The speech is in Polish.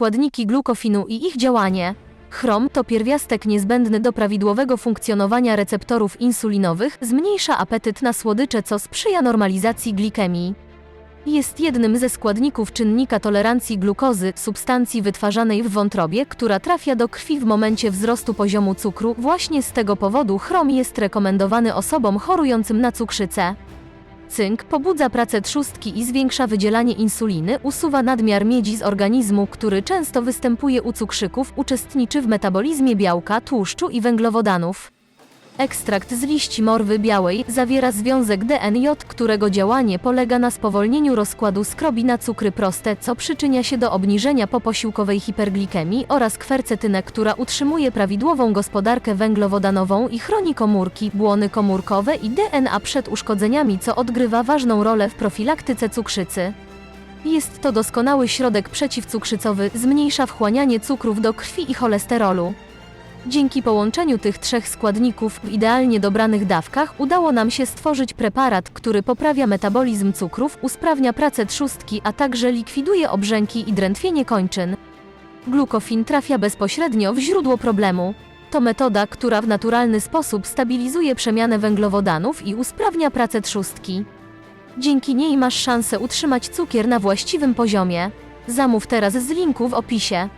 składniki glukofinu i ich działanie. Chrom to pierwiastek niezbędny do prawidłowego funkcjonowania receptorów insulinowych, zmniejsza apetyt na słodycze, co sprzyja normalizacji glikemii. Jest jednym ze składników czynnika tolerancji glukozy, substancji wytwarzanej w wątrobie, która trafia do krwi w momencie wzrostu poziomu cukru. Właśnie z tego powodu chrom jest rekomendowany osobom chorującym na cukrzycę. Cynk pobudza pracę trzustki i zwiększa wydzielanie insuliny, usuwa nadmiar miedzi z organizmu, który często występuje u cukrzyków, uczestniczy w metabolizmie białka, tłuszczu i węglowodanów. Ekstrakt z liści morwy białej zawiera związek DNJ, którego działanie polega na spowolnieniu rozkładu skrobi na cukry proste, co przyczynia się do obniżenia poposiłkowej hiperglikemii oraz kwercetynę, która utrzymuje prawidłową gospodarkę węglowodanową i chroni komórki, błony komórkowe i DNA przed uszkodzeniami, co odgrywa ważną rolę w profilaktyce cukrzycy. Jest to doskonały środek przeciwcukrzycowy, zmniejsza wchłanianie cukrów do krwi i cholesterolu. Dzięki połączeniu tych trzech składników w idealnie dobranych dawkach udało nam się stworzyć preparat, który poprawia metabolizm cukrów, usprawnia pracę trzustki, a także likwiduje obrzęki i drętwienie kończyn. Glukofin trafia bezpośrednio w źródło problemu. To metoda, która w naturalny sposób stabilizuje przemianę węglowodanów i usprawnia pracę trzustki. Dzięki niej masz szansę utrzymać cukier na właściwym poziomie. Zamów teraz z linku w opisie.